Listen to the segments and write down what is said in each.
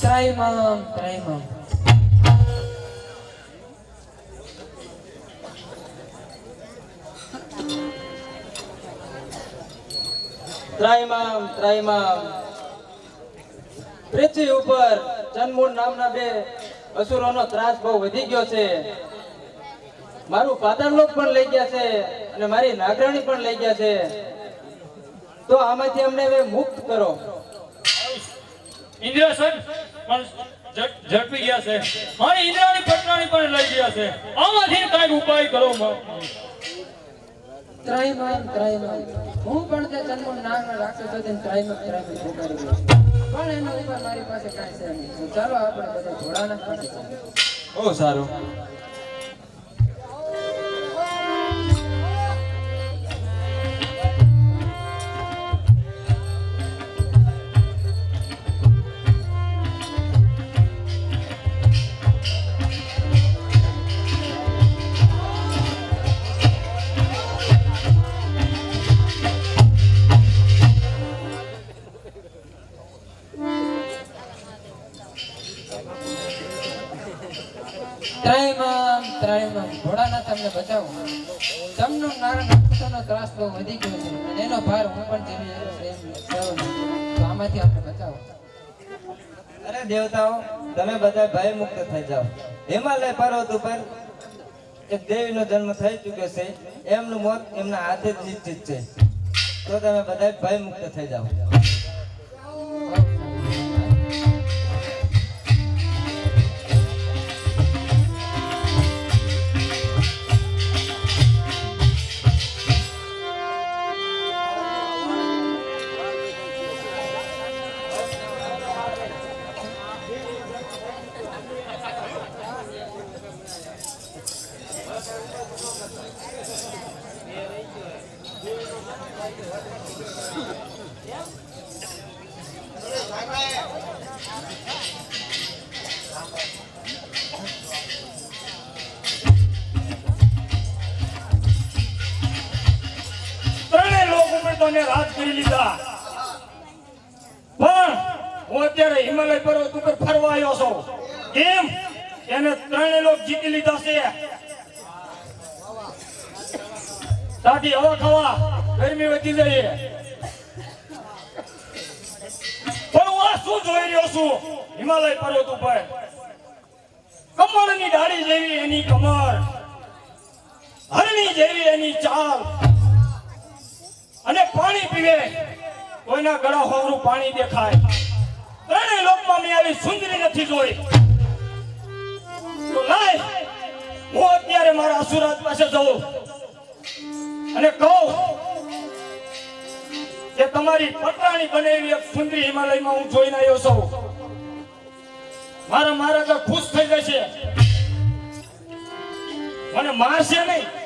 ત્રાઈમામ ત્રાઈમામ પૃથ્વી ઉપર જન્મૂળ નામના બે અસુરોનો ત્રાસ બહુ વધી ગયો છે. મારું પાતાળલોક પણ લઈ ગયા છે અને મારી નાગરાણી પણ લઈ ગયા છે. તો આમાંથી અમને હવે મુક્ત કરો. ઇન્દ્રાસન પણ ઝડ- ઝડપી ગયા છે. અને ઇન્દિરાની પટરાણી પણ લઈ ગયા છે. આમાંથી કાંઈક ઉપાય કરો મ- ત્રાઈમામ ત્રાઈમામ હું પણ તે જન્મૂળ નામના રાક્ષસો તેને ત્રાઈમામ ત્રાઈમામ પુકારી ગયો. પણ એનો ઉપર મારી પાસે કાંઈ છે નહીં. ચાલો આપણે બધા ભોળાનાથ પાસે ઓ સારું. ત્રાઈમામ ત્રાઈમામ ઘોડાના તમને બચાવો. તમનો નારાયણ ત્રાસ બહુ વધી ગયો છે. અને એનો ભાર હું પણ જેવી. તો આમાંથી આપણે બચાવો. અરે દેવતાઓ, તમે બધા ભય મુક્ત થઈ જાઓ. હિમાલય પર્વત ઉપર એક દેવીનો જન્મ થઈ ચૂક્યો છે. એમનું મોત એમના હાથે જ નિશ્ચિત છે. તો તમે બધા ભય મુક્ત થઈ જાઓ. ત્રણેય લોક ઉપર તને રાજ કરી લીધા. પણ હું અત્યારે હિમાલય પર્વત ઉપર ફરવા આવ્યો છું. કેમ? એને ત્રણેય લોક જીતી લીધા છે. તાથી હવા ખાવા. ગરમી વધી જઈએ. પણ હું આ શું જોઈ રહ્યો છું? હિમાલય પર્વત ઉપર. કમળની ડાળી જેવી એની કમર હરણી જેવી એની ચાલ. અને પાણી પીવે. કોઈના ગળા હોવરું પાણી દેખાય. ત્રણેય લોકમાં મેં આવી સુંદરી નથી જોઈ. તો હું અત્યારે મારા અસુરાજ પાસે જઉં. અને કહું કે તમારી પટરાણી બનેલી એક સુંદરી હિમાલયમાં હું જોઈને આવ્યો છું. મારા મહારાજા ખુશ થઈ જશે. મને મારશે નહીં.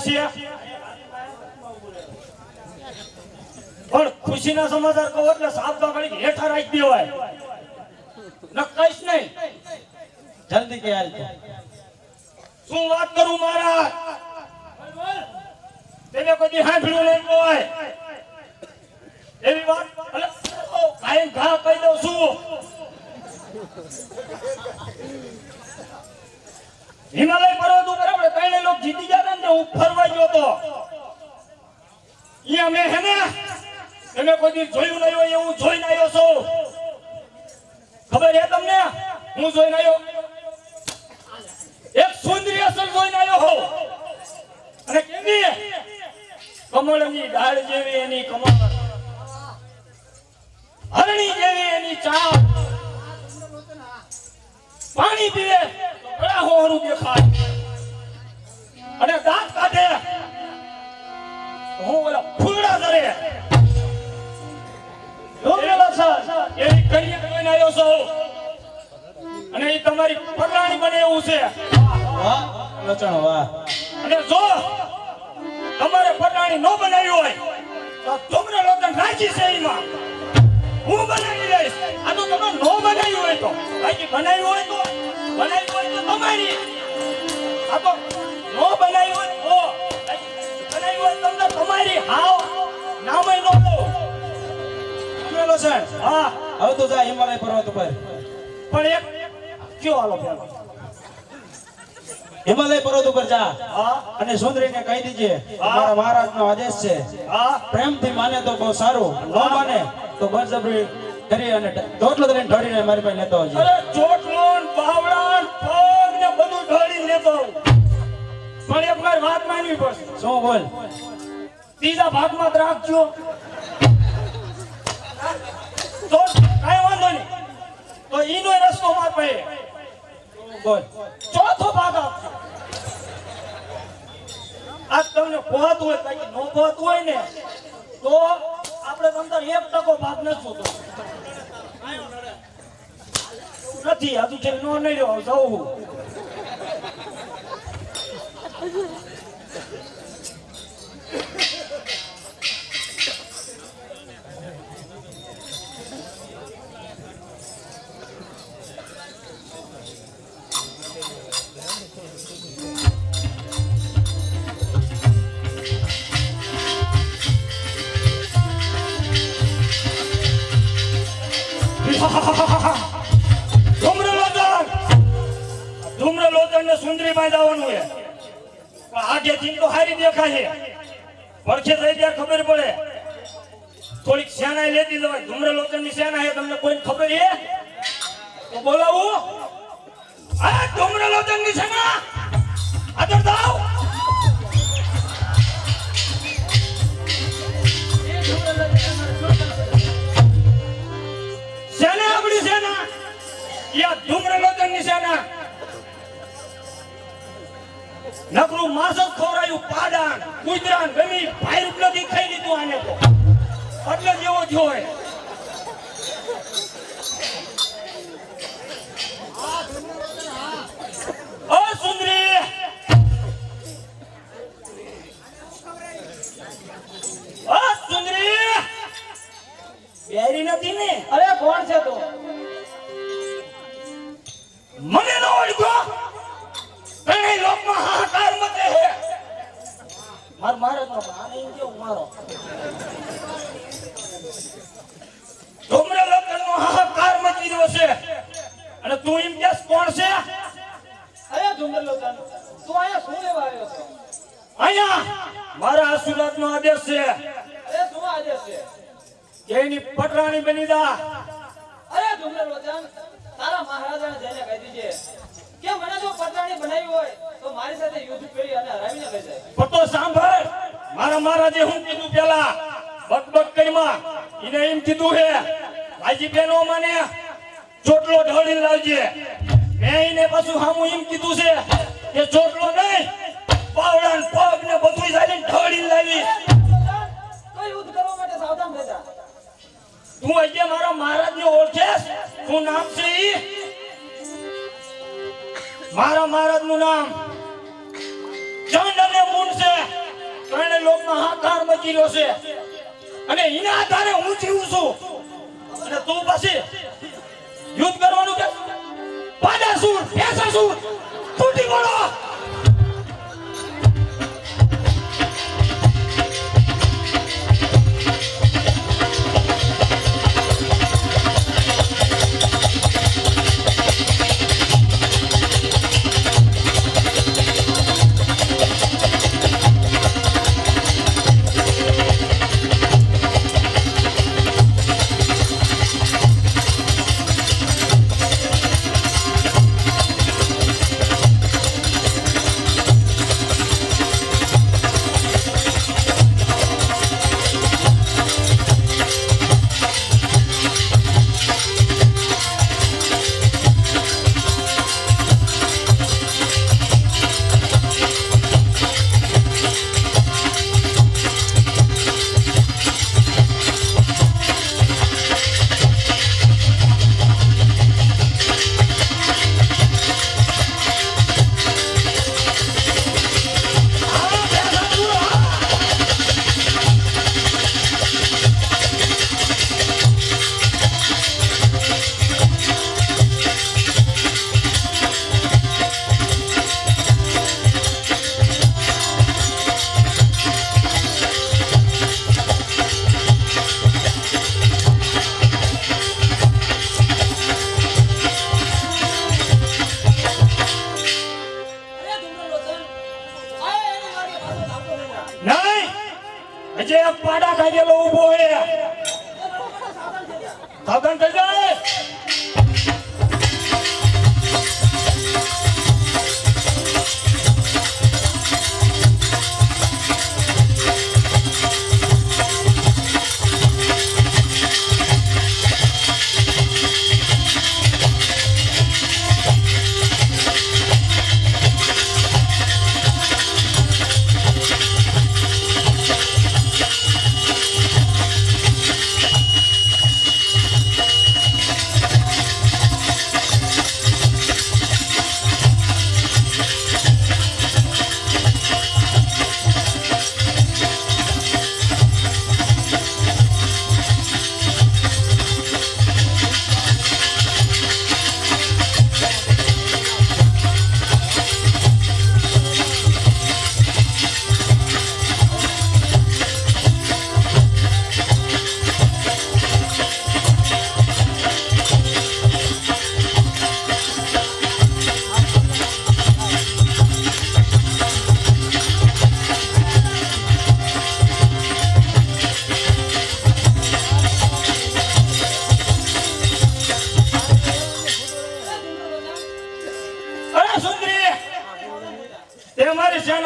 હોય પણ ખુશીના સમાચાર કહો એટલે શું વાત કરું મારા તેને કોઈ દી સાંભળ્યું નહીં કોઈ એવી વાત કાંઈ ઘા કહી હિમાલય પર્વત ઉપર આપણે ત્રણેય લોકો જીતી તો હું ફરવા ગયો તો. અહીંયા મેં હે ને, તમે કોઈ જોયું નહીં હોય એવું જોઈને આવ્યો છું. ખબર હે તમને? હું જોઈને આવ્યો. એક સુંદરી અસર જોઈને આવ્યો હો અને કેવી? કમળની ડાળ જેવી એની કમળ. હરણી જેવી એની ચાલ પાણી પીવે ગળા હોરું દેખાય. અને કરીએ આવ્યો છો? અને એ તમારી પટાણી બને એવું છે. વાહ લચણ વાહ. અને જો તમારે પટાણી ન બનાવી હોય તો તમને લોકો નાખી છે એમાં. હું બનાવી લઈશ. આ તો તમે ન બનાવી હોય તો. બાકી બનાવી હોય તો બનાવી હોય તો તમારી. આ તો ન બનાવી હોય તો બનાવી હોય તો તમને તમારી હાવ. નામે ન લો છે. હા હવે તો જા હિમાલય પર્વત ઉપર. પણ એક કયો પેલો હિમાલય પર્વત ઉપર જા. અને સુંદરીને કહી દીજે મારા મહારાજનો આદેશ છે. પ્રેમથી માને તો બહુ સારું. ન માને તો બળજબરી કરી અને ટોટલો કરીને ઢળીને મારી પાસે લેતો આવજે. અરે ચોટલો બાવળા પગ ને બધું ઢળી લેતો પણ એક વાત માનવી પડશે. શું બોલ? ત્રીજા ભાગમાં રાખજો તો કાંઈ વાંધો નહીં. તો ઈનો રસ્તો માર પાસે બોલ. ચોથો ભાગ આપ. આ તમને પહોંચતું હોય, બાકી ન પહોંચતું હોય ને, તો આપણે તમને એક ટકો ભાગ નથી જોતો નથી, હજુ છે નો નડ્યો જવું પણ આગેથી તો હારી દેખાય પરખે થઈ ત્યાં ખબર પડે. થોડીક સેનાઈ લેતી જવાય. ધૂમ્રલોચનની સેના હે તમને કોઈને ખબર હે તો બોલાવું. આ ધૂમ્રલોચનની સેના આગળ દાવ સેના આપણી સેના યા ધૂમ્રલોચનની સેના નકરું માસક જ ખવડાયું પાડાન કુતરાન ગમી ભાઈ નથી ખાઈ લીધું આને તો. એટલે જેવો થયો બેરી નથી ને? અરે કોણ છે તું? મને નો ઓળખ્યો લોકમાં હાહાકાર મચે છે માર મારે તો આને એમ કેવું મારો. ધૂમ્ર લોકનો હાહાકાર મચી રહ્યો છે. અને તું એમ કેસ કોણ છે? અરે ધુંબરલોચન તું અહીંયા શું લેવા આવ્યો છો? અહીંયા મારા આશુરાતનો આદેશ છે. અરે શું આદેશ છે? કે પટરાણી બની જા. અરે ધુંબરલોચન તારા મહારાજાને જઈને કહી દીજે કે મને જો પતરાણી બનાવી હોય તો મારી સાથે યુદ્ધ કરી અને હરાવીને લઈ જાય. પતો સાંભળ મારા મહારાજે હું કીધું પેલા બકબક કરીમાં એને એમ કીધું હે ભાઈજી બેનો મને ચોટલો ઢળી લાવજે. મેં એને પાછું હામું એમ કીધું છે કે ચોટલો નહીં પાવડા ને પગ ને બધું જાય ઢળી લાવી તો યુદ્ધ કરવા માટે સાવધાન રહેજા તું અહીંયા મારા મહારાજ ને ઓળખેસ શું નામ છે ઈ? મારા મહારાજનું નામ ચંડ અને મૂળ છે. ત્રણે લોકમાં હાકાર મચી રહ્યો છે. અને એના આધારે હું જીવું છું. અને તું પછી યુદ્ધ કરવાનું કે? પાડાસુર ભેસાસુર તૂટી જે પાડા ખાઈ ગયેલો ઊભો હે સાવધાન થઈ જાય.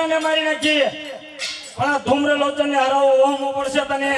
તે મારી નાખીએ. પણ ધૂમ્ર લોચન ને હરાવો ઓમ પડશે તને.